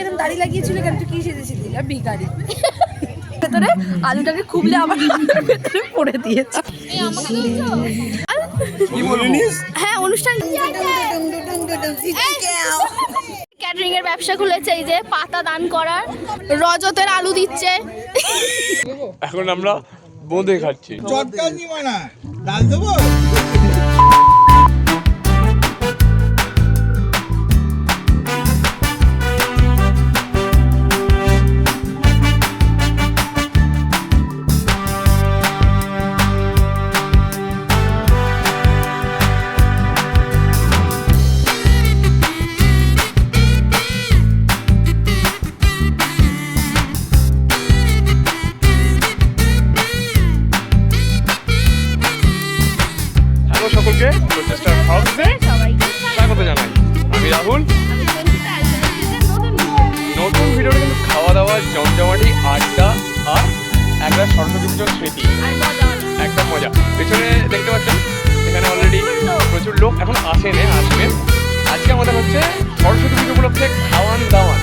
এরকম দাড়ি লাগিয়েছিল কেন? তুই কি সেজেছিলি? আর ভিখারি ভেতরে আলুটাকে খুবলে আলুর ভেতরে পড়ে দিয়েছে। হ্যাঁ অনুষ্ঠান ক্যাটারিং এর ব্যবসা খুলেছে এই যে পাতা দান করার। রজতের আলু দিচ্ছে। এখন আমরা বোঁদে খাচ্ছি। ডাল দেবো? আড্ডা আর একটা সরস্বতী পুজোর স্মৃতি। একটা মজা। পেছনে দেখতে পাচ্ছেন, এখানে অলরেডি প্রচুর লোক এখন আসেনে আসবে আজকে আমাদের হচ্ছে সরস্বতী পুজো উপলক্ষে খাওয়ান দাওয়ান,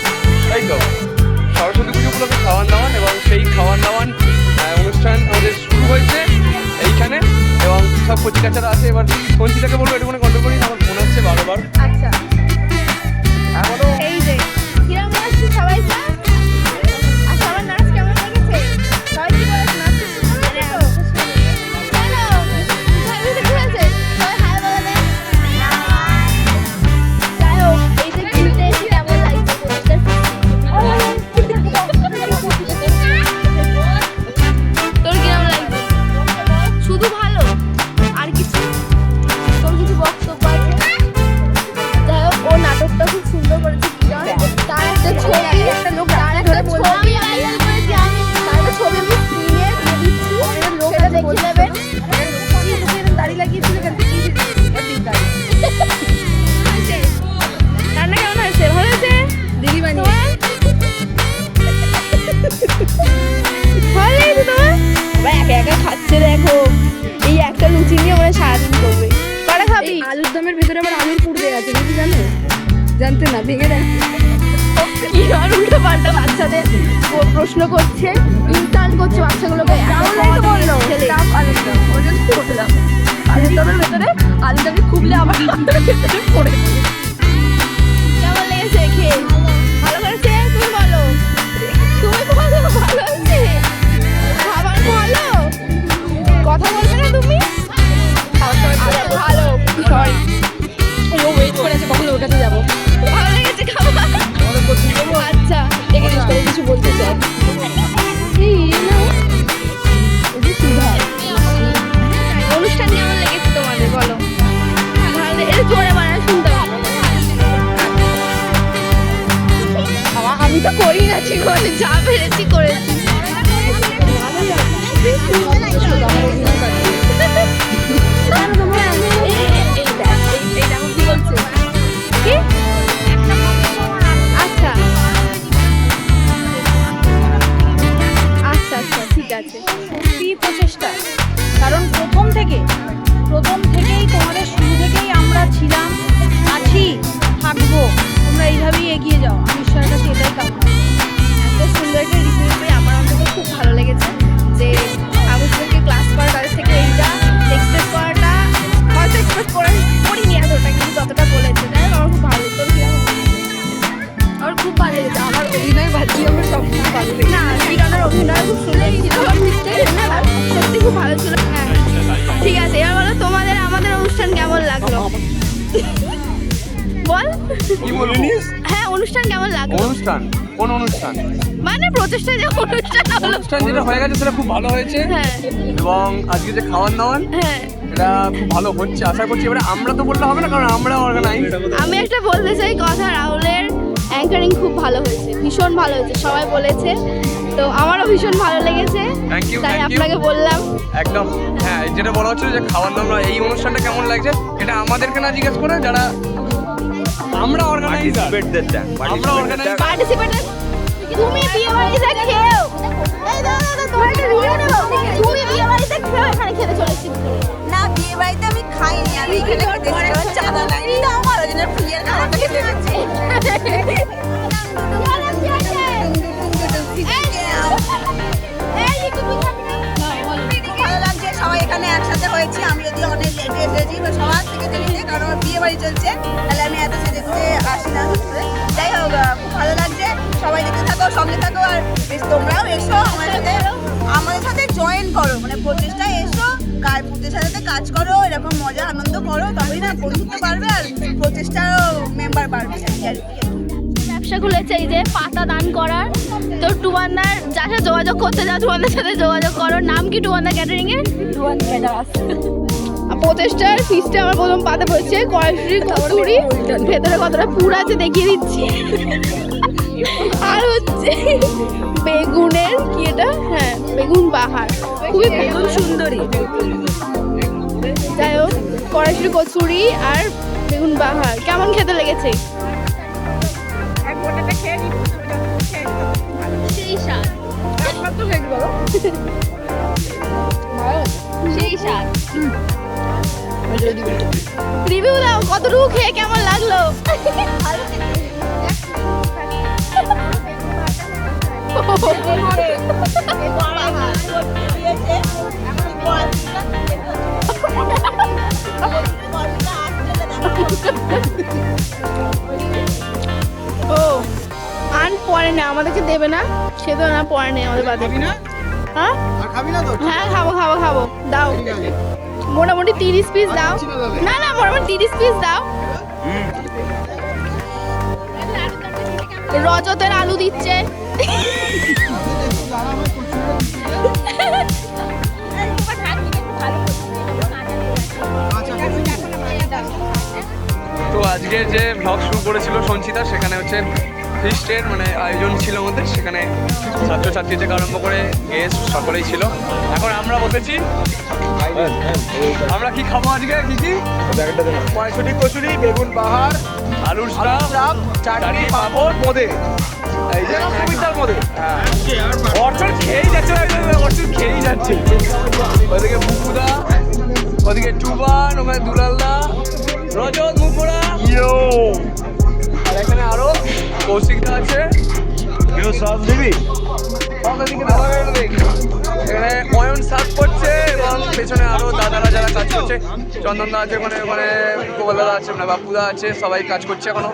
তাই তো? সরস্বতী পুজো উপলক্ষে খাওয়ান দাওয়ান এবং সেই খাওয়ান দাওয়ান অনুষ্ঠান আমাদের শুরু হয়েছে এইখানে এবং সব কচি কাচারা আছে। এবার সঞ্চিতাকে বলব, একটুখানি কন্ট্রোল করি, আমার ফোন হচ্ছে বারবার। আচ্ছা। জানতে না ভেঙে দেয় কি আর উল্টো পাল্টা বাচ্চাদের প্রশ্ন করছে? করি যা পেরেছি করেছি? আচ্ছা। আচ্ছা আচ্ছা ঠিক আছে। অনুষ্ঠান? কোন অনুষ্ঠান? মানে প্রচেষ্টা যে অনুষ্ঠান অনুষ্ঠান যেটা হয়ে গেছে সেটা খুব ভালো হয়েছে। হ্যাঁ। এবং আজকে যে খাওয়ান দাওয়ান হ্যাঁ। এটা খুব ভালো হচ্ছে আশা করছি। এবারে আমরা তো বললে হবে না কারণ আমরা অর্গানাইজ আমি একটা বলতে চাই কথা রাহুলের অ্যাঙ্কারিং খুব ভালো হয়েছে ভীষণ ভালো হয়েছে সবাই বলেছে। তো আমারও ভীষণ ভালো লেগেছে। তাই আপনাকে বললাম। একদম হ্যাঁ যেটা বলা হচ্ছিল যে খাওয়ার দাওয়া আমরা এই অনুষ্ঠানটা কেমন লাগছে এটা আমাদেরকে না জিজ্ঞেস করে যারা আমরা অর্গানাইজার আমরা অর্গানাইজার তুমি বিয়ে বাড়িতে খেও এই দাদা তুমি বিয়ে বাড়িতে খেও এখানে খেতে না বিয়ে বাড়িতে আমি খাইনি আমি এখানে খেতে চাঁদা নাই। তো আমার ওই জন্য প্রিয়ের খাওয়াটা খেতে সবাই এখানে একসাথে হয়েছি। আমি যদি অনেক লেটে এসেছি সবার থেকে কারণ বিয়ে বাড়ি চলছে। আর তোমরাও এসো আমাদের সাথে আমাদের সাথে জয়েন করো মানে প্রচেষ্টায় এসো কাজ প্রচেষ্টার সাথে কাজ করো এরকম মজা আনন্দ করো তবেই না বন্ধুত্ব বাড়বে আর প্রচেষ্টারও মেম্বার বাড়বে। আর কি ব্যবসা খুলেছে এই যে পাতা দান করার। তো টুবান্দার যার সাথে যোগাযোগ করতে যাও টুবান্দার সাথে যোগাযোগ করো। নাম কি টুবান্দা ক্যাটারিং এর? টুয়ান প্রচেষ্টার ফিসটা আমার প্রথম পাতে পড়ছে কড়াইশুড়ি কচুরি ভেতরে কতটা পুর আছে দেখিয়ে দিচ্ছি। আর হচ্ছে বেগুনের কি এটা? হ্যাঁ বেগুন বাহার খুবই বেগুন সুন্দরী। যাই হোক কড়াইশুড়ি কচুরি আর বেগুন বাহার কেমন খেতে লেগেছে? সেই স্বাদ। সেই স্বাদ। রিভিউ দাও কতটুকু খেয়ে কেমন লাগল? ও আন পরে না আমাদেরকে দেবে না? সে তো না পরে নেই আমাদের বাদে। হ্যাঁ? হ্যাঁ খাব খাব খাব। দাও। মোটামুটি তিরিশ পিস দাও। না না মোটামুটি তিরিশ পিস দাও। রজতের আলু দিচ্ছে। তো আজকে যে ব্লগ শুরু করেছিল সঞ্চিতা সেখানে হচ্ছে ফিস্টের মানে আয়োজন ছিল আমাদের সেখানে ছাত্রছাত্রী থেকে আরম্ভ করে গেস্ট সকলেই ছিল। এখন আমরা বসেছি। আমরা কি খাব আজকে কি কি পঁয়ষট্টি কচুরি বেগুন বাহার আলুর সাপ চাটনি পাঁপড় মদে। এই যে সুবিধার মধ্যে অর্চন খেয়েই যাচ্ছে অর্চন খেয়েই যাচ্ছে। ওদিকে বুকুদা ওদিকে টুবান ওখানে দুলালদা রজত মুকুরা আরও কৌশিকদা আছে। কেউ সব দিবি এখানে অয়ন সার্ভ করছে এবং পেছনে আরও দাদারা যারা কাজ করছে। চন্দনদা আছে ওখানে ওখানে গোপালদা আছে মানে বাপুদা আছে সবাই কাজ করছে এখনও।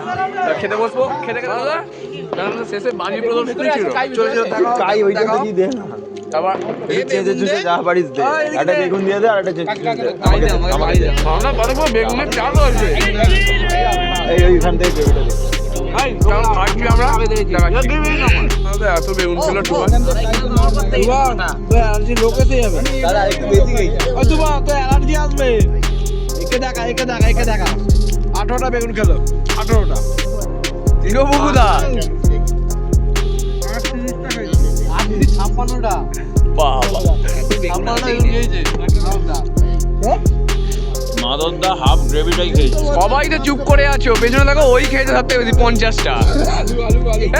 খেতে বসবো? খেতে খেতে দাদা? শেষে বাজি প্রদর্শনী ছিল চলে চলে ওইটা দেখা তারপর যা পারিস দে। একটা বেগুন দিয়ে দে আর একটা চেঁচে চুচে দে। আমাকে দে, আমাকে দে। আমরা বেগুনের চাল হয়েছে এই ওইখান থেকে বেগুনটা এত বেগুন ছিল লোকেতে যাবে তো অ্যালার্জি আসবে। একে দেখা একে দেখা একে দেখা। আঠারোটা বেগুন খেলো। আঠারোটা। বুকুদা ছাপ্পান্নটা। বাবা। ছাপ্পান্নটা মাদনদা হাফ গ্রেভিটাই খেয়েছে। সবাই তো চুপ করে আছো পেছনে দেখো ওই খেয়েছে সব থেকে বেশি পঞ্চাশটা।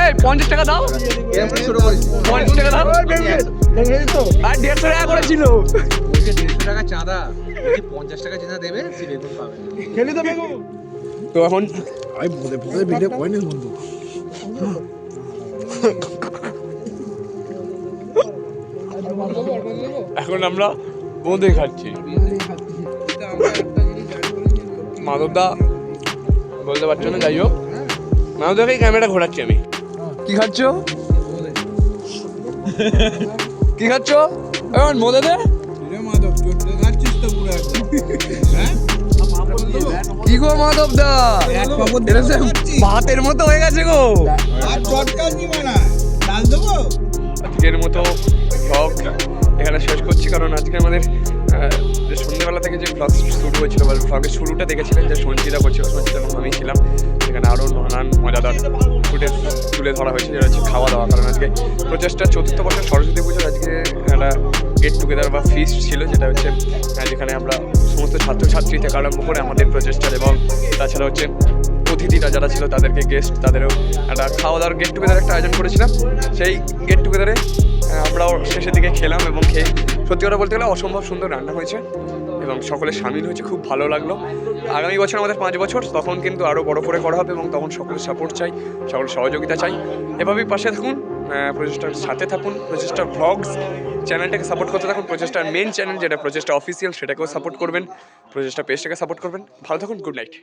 এই পঞ্চাশ টাকা দাও। পঞ্চাশ টাকা দাও। আর দেড়শো টাকা করেছিল। টাকা চাঁদা। পঞ্চাশ টাকা চাঁদা দেবে সে বেগুন পাবে। খেলি তো বেগুন। তো এখন আমি ভিডিও বন্ধু। এখন আমরা বোঁদে খাচ্ছি। মাধবদা বলতে পারছ না? যাই হোক মাধবদাকেই ক্যামেরা ঘোরাচ্ছি আমি। কি খাচ্ছ? কি খাচ্ছ? এখন মোদে দে। মাধব হ্যাঁ? কি গো এটা সে ভাতের মতো হয়ে গেছে গো। আজকের মতো এখানে শেষ করছি, কারণ আজকে আমাদের যে সন্ধ্যেবেলা থেকে যে ব্লগ শুরু হয়েছিল বা ব্লগের শুরুটা দেখেছিলেন যে সঞ্চিতা করছিল সঞ্চিতা এবং আমি ছিলাম। সেখানে আরও নানান মজাদার ফুটে তুলে ধরা হয়েছে, যেটা হচ্ছে খাওয়া দাওয়া। কারণ আজকে প্রচেষ্টা চতুর্থ বছর সরস্বতী পুজোর আজকে একটা গেট টুগেদার বা ফিস্ট ছিল, যেটা হচ্ছে যেখানে আমরা সমস্ত ছাত্রছাত্রী থেকে আরম্ভ করে আমাদের প্রচেষ্টার এবং তাছাড়া হচ্ছে অতিথিরা যারা ছিল, তাদেরকে গেস্ট তাদেরও একটা খাওয়া দাওয়ার গেট টুগেদার একটা আয়োজন করেছিলাম। সেই গেট টুগেদারে আমরাও শেষের দিকে খেলাম এবং খেয়ে, সত্যি কথা বলতে গেলে অসম্ভব সুন্দর রান্না হয়েছে এবং সকলে সামিল হয়েছে, খুব ভালো লাগল। আগামী বছর আমাদের পাঁচ বছর, তখন কিন্তু আরও বড় করে করা হবে এবং তখন সকলের সাপোর্ট চাই, সকলের সহযোগিতা চাই। এভাবেই পাশে থাকুন প্রচেষ্টার সাথে থাকুন প্রচেষ্টা ভ্লগস চ্যানেলটাকে সাপোর্ট করতে থাকুন, প্রচেষ্টার মেন চ্যানেল যেটা, প্রচেষ্টা অফিসিয়াল সেটাকেও সাপোর্ট করবেন প্রচেষ্টা পেজটাকে সাপোর্ট করবেন। ভালো থাকুন গুড নাইট